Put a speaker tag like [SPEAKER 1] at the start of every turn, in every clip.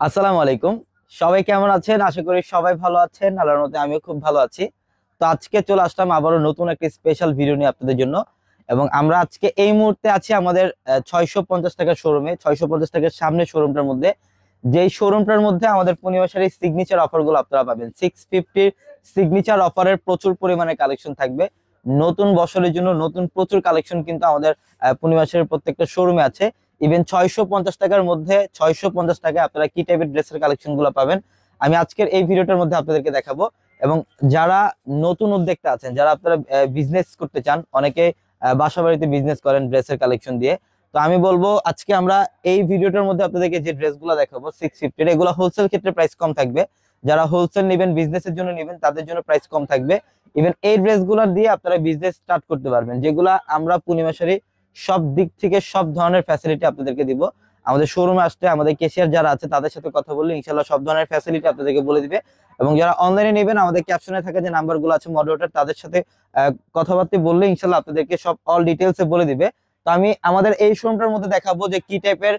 [SPEAKER 1] আসসালামু আলাইকুম। সবাই কেমন আছেন? আশা করি সবাই ভালো আছেন। আল্লাহর মতে আমিও খুব ভালো আছি। তো আজকে চলে আসলাম আবারও নতুন একটি স্পেশাল ভিডিও নিয়ে আপনাদের জন্য। এবং আমরা আজকে এই মুহূর্তে আছি আমাদের ছয়শো পঞ্চাশ টাকার শোরুমে ছয়শো পঞ্চাশ টাকার সামনে শোরুমটার মধ্যে। যেই শোরুমটার মধ্যে আমাদের পূর্ণিমাসের এই সিগনেচার অফারগুলো আপনারা পাবেন। সিক্স ফিফটির সিগনেচার অফারের প্রচুর পরিমাণে কালেকশন থাকবে। নতুন বছরের জন্য নতুন প্রচুর কালেকশন কিন্তু আমাদের পূর্ণিমাসের প্রত্যেকটা শোরুমে আছে। ইভেন ছয়শো পঞ্চাশ টাকার মধ্যে ছয়শো পঞ্চাশ টাকায় আপনারা কি টাইপের ড্রেসের কালেকশনগুলো পাবেন, আমি আজকের এই ভিডিওটার মধ্যে আপনাদেরকে দেখাবো। এবং যারা নতুন উদ্যোক্তা আছেন, যারা আপনারা বিজনেস করতে চান, অনেকে বাসা বাড়িতে বিজনেস করেন ড্রেসের কালেকশন দিয়ে। তো আমি বলব, আজকে আমরা এই ভিডিওটার মধ্যে আপনাদেরকে যে ড্রেসগুলো দেখাবো সিক্স ফিফটির এগুলো হোলসেল ক্ষেত্রে প্রাইস কম থাকবে। যারা হোলসেল নেবেন বিজনেসের জন্য নেবেন, তাদের জন্য প্রাইস কম থাকবে। ইভেন এই ড্রেসগুলো দিয়ে আপনারা বিজনেস স্টার্ট করতে পারবেন, যেগুলা আমরা পূর্ণিমাশারি সব দিক থেকে সব ধরনের ফ্যাসিলিটি আপনাদেরকে দিব। আমাদের শোরুমে আসতে, আমাদের কেশিয়ার যারা আছে, তাদের সাথে কথা বললে ইনশাল্লাহ সব ধরনের ফ্যাসিলিটি আপনাদেরকে বলে দিবে। এবং যারা অনলাইনে নেবেন, আমাদের ক্যাপশনে থাকা যে নাম্বারগুলো আছে মডারেটর তাদের সাথে কথাবার্তা বললে ইনশাল্লাহ আপনাদেরকে সব অল ডিটেলসে বলে দিবে। তো আমি আমাদের এই শোরুমটার মধ্যে দেখাবো যে কি টাইপের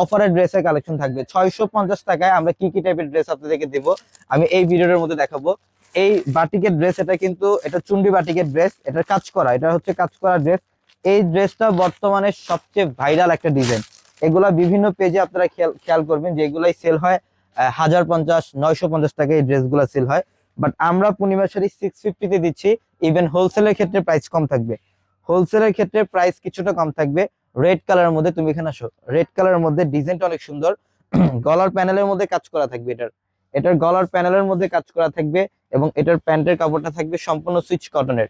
[SPEAKER 1] অফারের ড্রেসের কালেকশন থাকবে। ছয়শো পঞ্চাশ টাকায় আমরা কি কি টাইপের ড্রেস আপনাদেরকে দেবো, আমি এই ভিডিওর মধ্যে দেখাবো। এই বাটিকের ড্রেস এটা কিন্তু, এটা চুন্ডি বাটিকের ড্রেস এটা কাজ করা এটা হচ্ছে কাজ করা ড্রেস এই ড্রেসটা বর্তমানে সবচেয়ে ভাইরাল একটা ডিজাইন। এগুলা বিভিন্ন পেজে আপনারা খেয়াল করবেন যে এগুলাই সেল হয় হাজার পঞ্চাশ, নয়শো পঞ্চাশ টাকা এই ড্রেসগুলো সেল হয়। বাট আমরা পূর্ণিমা শাড়ি সিক্স ফিফটিতে দিচ্ছি ইভেন হোলসেলের ক্ষেত্রে প্রাইস কম থাকবে। হোলসেলের ক্ষেত্রে প্রাইস কিছুটা কম থাকবে। রেড কালারের মধ্যে তুমি এখানে আসো রেড কালারের মধ্যে ডিজাইনটা অনেক সুন্দর। গলার প্যানেলের মধ্যে কাজ করা থাকবে এটার। এটার গলার প্যানেলের মধ্যে কাজ করা থাকবে এবং এটার প্যান্টের কাপড়টা থাকবে সম্পূর্ণ সুইচ কটনের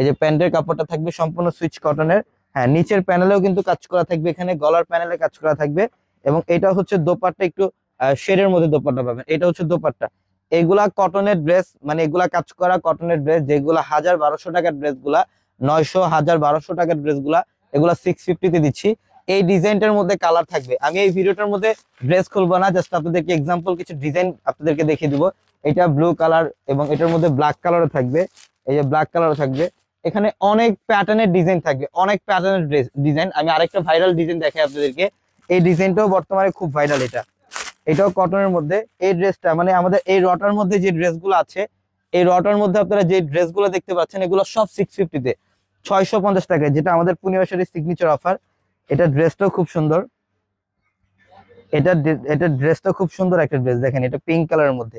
[SPEAKER 1] এই যে প্যান্টের কাপড়টা থাকবে সম্পূর্ণ সুইচ কটনের। হ্যাঁ নিচের প্যানেলেও কিন্তু কাজ করা থাকবে, এখানে গলার প্যানেলে কাজ করা থাকবে। এবং এটা হচ্ছে দোপাট্টা একটু শেডের মধ্যে দোপাট্টা পাবেন। এটা হচ্ছে দোপাট্টা। এগুলা কটনের ড্রেস মানে এগুলা কাজ করা কটনের ড্রেস, যেগুলা হাজার বারোশো টাকার ড্রেসগুলা নয়শো, হাজার বারোশো টাকার ড্রেসগুলা এগুলা সিক্স ফিফটিতে দিচ্ছি। এই ডিজাইনটার মধ্যে কালার থাকবে। আমি এই ভিডিওটার মধ্যে ড্রেস খুলবো না জাস্ট আপনাদেরকে এক্সাম্পল কিছু ডিজাইন আপনাদেরকে দেখিয়ে দিব। এটা ব্লু কালার এবং এটার মধ্যে ব্ল্যাক কালারও থাকবে। এই যে ব্ল্যাক কালারও থাকবে। এখানে অনেক প্যাটার্নের ডিজাইন থাকবে, অনেক প্যাটার্নের ডিজাইন আমি আরেকটা ভাইরাল ডিজাইন দেখাই আপনাদেরকে। এই ডিজাইনটাও বর্তমানে খুব ভাইরাল এটা। এটাও কটনের মধ্যে। এই ড্রেসটা মানে আমাদের এই রটার মধ্যে যে ড্রেসগুলো আছে, এই রটার মধ্যে আপনারা যে ড্রেসগুলো দেখতে পাচ্ছেন, এগুলো সব সিক্স ফিফটিতে ছয়শো পঞ্চাশ টাকায়, যেটা আমাদের পূর্ণিমাসের সিগনেচার অফার এটা ড্রেসটাও খুব সুন্দর। এটা এটা ড্রেসটা খুব সুন্দর একটা ড্রেস দেখেন, এটা পিঙ্ক কালারের মধ্যে।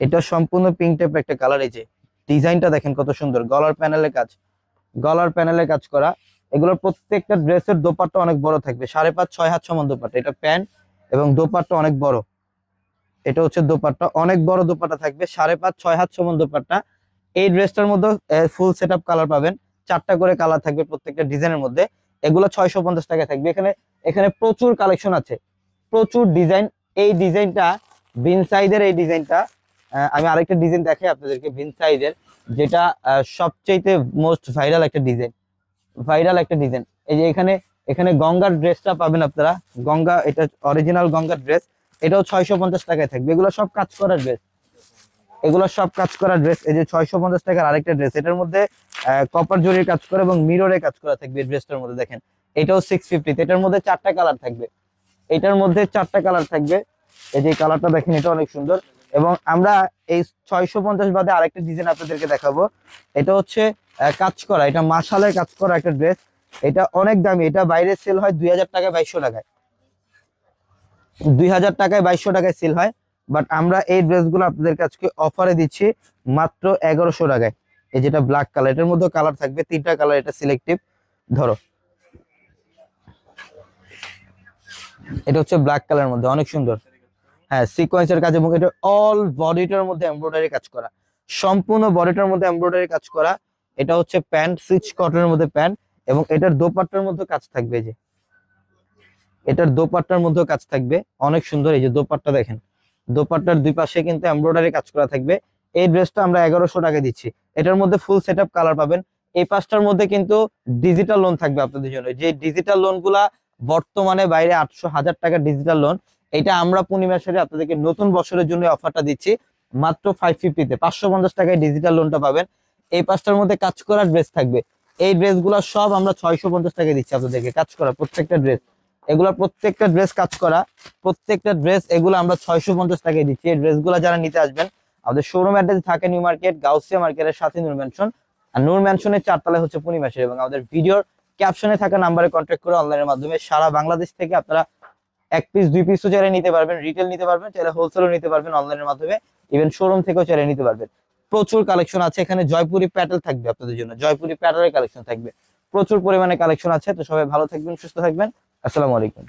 [SPEAKER 1] এটা সম্পূর্ণ পিঙ্ক টাইপের একটা কালার এই যে। ডিজাইনটা দেখেন কত সুন্দর, গলার প্যানেলে কাজ, গলার প্যানেলে কাজ করা। এগুলোর প্রত্যেকটা ড্রেসের দোপাট্টা অনেক বড় থাকবে, সাড়ে পাঁচ, ছয় হাত সমান দোপাট্টা। এটা প্যান্ট এবং দোপাট্টা অনেক বড়। এটা হচ্ছে দোপাট্টা, অনেক বড় দোপাট্টা থাকবে, সাড়ে পাঁচ, ছয় হাত সমান দোপাট্টা। এই ড্রেসটার মধ্যে ফুল সেট কালার পাবেন। চারটা করে কালার থাকবে প্রত্যেকটা ডিজাইনের মধ্যে। এগুলো ছয়শো পঞ্চাশ টাকা থাকবে। এখানে এখানে প্রচুর কালেকশন আছে। প্রচুর ডিজাইন এই ডিজাইনটা বিন সাইজের এই ডিজাইনটা আমি আরেকটা ডিজাইন দেখাই আপনাদেরকে বিন সাইজের যেটা আহ, সবচাইতে মোস্ট ভাইরাল একটা ডিজাইন ভাইরাল একটা ডিজাইন এই যে এখানে এখানে গঙ্গার ড্রেসটা পাবেন আপনারা। গঙ্গা এটা অরিজিনাল গঙ্গার ড্রেস এটাও ছয়শো পঞ্চাশ টাকায় থাকবে। এগুলো সব কাজ করা ড্রেস এগুলো সব কাজ করা ড্রেস এই যে ছয়শো পঞ্চাশ টাকার আরেকটা ড্রেস এটার মধ্যে কপার জরির কাজ করা এবং মিররে কাজ করা থাকবে এই ড্রেসটার মধ্যে দেখেন। এটাও সিক্স ফিফটিতে এটার মধ্যে চারটা কালার থাকবে। এটার মধ্যে চারটা কালার থাকবে। এই যে কালারটা দেখেন এটা অনেক সুন্দর। এবং আমরা এই ছয়শো পঞ্চাশ বাদে আরেকটা ডিজাইন আপনাদেরকে দেখাবো। এটা হচ্ছে কাজ করা, এটা মাসালের কাজ করা একটা ড্রেস এটা অনেক দামি, এটা বাইরে সেল হয় দুই হাজার টাকায় বাইশশো টাকায়। দুই হাজার টাকায় বাইশশো টাকায় সেল হয় বাট আমরা এই ড্রেসগুলো আপনাদের কাছে অফারে দিচ্ছি মাত্র এগারোশো টাকায়। এই যেটা ব্ল্যাক কালার এটার মধ্যে কালার থাকবে, তিনটা কালার এটা সিলেক্টিভ ধরো। এটা হচ্ছে ব্ল্যাক কালার মধ্যে, অনেক সুন্দর। হ্যাঁ সিকোয়েন্সের কাজ এবং এটা অল বডিটার মধ্যে এমব্রয়ডারি কাজ করা। সম্পূর্ণ বডিটার মধ্যে এমব্রয়ডারি কাজ করা। এটা হচ্ছে প্যান্ট সুইচ কটনের মধ্যে প্যান্ট এবং এটার দোপাট্টার মধ্যে কাজ থাকবে যে। এটার দোপাট্টার মধ্যে কাজ থাকবে। অনেক সুন্দর এই যে দোপাট্টা দেখেন। দোপাট্টার দুই পাশে কিন্তু এমব্রয়ডারি কাজ করা থাকবে। এই ড্রেসটা আমরা এগারোশো টাকা দিচ্ছি। এটার মধ্যে ফুল সেট কালার পাবেন। এই পাঁচটার মধ্যে কিন্তু ডিজিটাল লোন থাকবে আপনাদের জন্য। যে ডিজিটাল লোনগুলা বর্তমানে বাইরে আটশো হাজার টাকার ডিজিটাল লোন এটা আমরা পূর্ণিমা সারে আপনাদেরকে নতুন বছরের জন্য অফারটা দিচ্ছি। মাত্র ফাইভ ফিফটিতে পাঁচশো পঞ্চাশ টাকায় ডিজিটাল লোনটা পাবেন। এই পাঁচটার মধ্যে কাজ করার ড্রেস থাকবে। এই ড্রেসগুলো সব আমরা ছয়শো পঞ্চাশ টাকায় দিচ্ছি আপনাদেরকে, কাজ করা প্রত্যেকটা ড্রেস এগুলো প্রত্যেকটা ড্রেস কাজ করা, প্রত্যেকটা ড্রেস এগুলো আমরা ছয়শো পঞ্চাশ টাকায় দিচ্ছি। এই ড্রেসগুলো যারা নিতে আসবেন, আমাদের শোরুম অ্যাড্রেস থাকে নিউ মার্কেট গাউসিয়া মার্কেটের সাথে নূর ম্যানশন আর নূর ম্যানশনের চারতলায় হচ্ছে পূর্ণিমাসের এবং আমাদের ভিডিওর ক্যাপশনে থাকা নাম্বারে কন্ট্যাক্ট করে অনলাইনের মাধ্যমে সারা বাংলাদেশ থেকে আপনারা এক পিস দুই পিসও চাইলে নিতে পারবেন রিটেল নিতে পারবেন, চাইলে হোলসেলও নিতে পারবেন অনলাইনের মাধ্যমে ইভেন শোরুম থেকেও চাইলে নিতে পারবেন। প্রচুর কালেকশন আছে, এখানে জয়পুরি প্যাটেল থাকবে আপনাদের জন্য, জয়পুরি প্যাটেলের কালেকশন থাকবে। প্রচুর পরিমাণে কালেকশন আছে, তো সবাই ভালো থাকবেন, সুস্থ থাকবেন, আসসালামু আলাইকুম।